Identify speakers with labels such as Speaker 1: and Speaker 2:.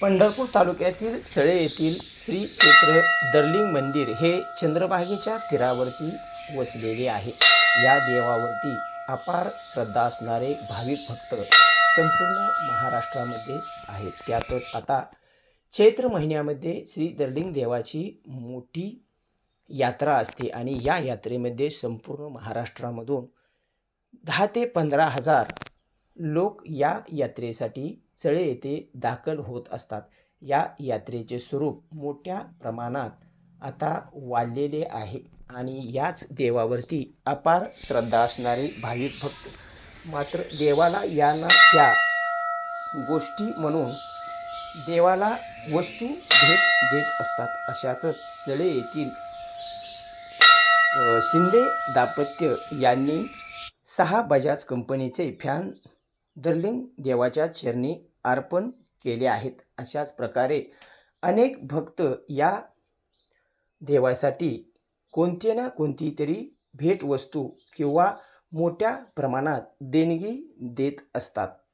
Speaker 1: पंढरपूर तालुक्यातील सळे येथील श्री क्षेत्र दर्लिंग मंदिर हे चंद्रभागेच्या तीरावरती वसलेले आहे. या देवावरती अपार श्रद्धा असणारे भाविक भक्त संपूर्ण महाराष्ट्रामध्ये आहेत. त्यातच आता चैत्र महिन्यामध्ये श्री दर्लिंग देवाची मोठी यात्रा असते आणि या यात्रेमध्ये संपूर्ण महाराष्ट्रामधून दहा ते पंधरा हजार लोक या यात्रेसाठी चळे येथे दाखल होत असतात. या यात्रेचे स्वरूप मोठ्या प्रमाणात आता वाढलेले आहे आणि याच देवावरती अपार श्रद्धा असणारे भाविक भक्त. मात्र देवाला यांना त्या गोष्टी म्हणून देवाला वस्तू भेट देत असतात. अशातच चळे येथील शिंदे दाम्पत्य यांनी सहा बजाज कंपनीचे फॅन दर्लिंग देवाच्या चरणी अर्पण केले आहेत. अशाच प्रकारे अनेक भक्त या देवासाठी कोणती ना कोणती तरी भेटवस्तू किंवा मोठ्या प्रमाणात देणगी देत असतात.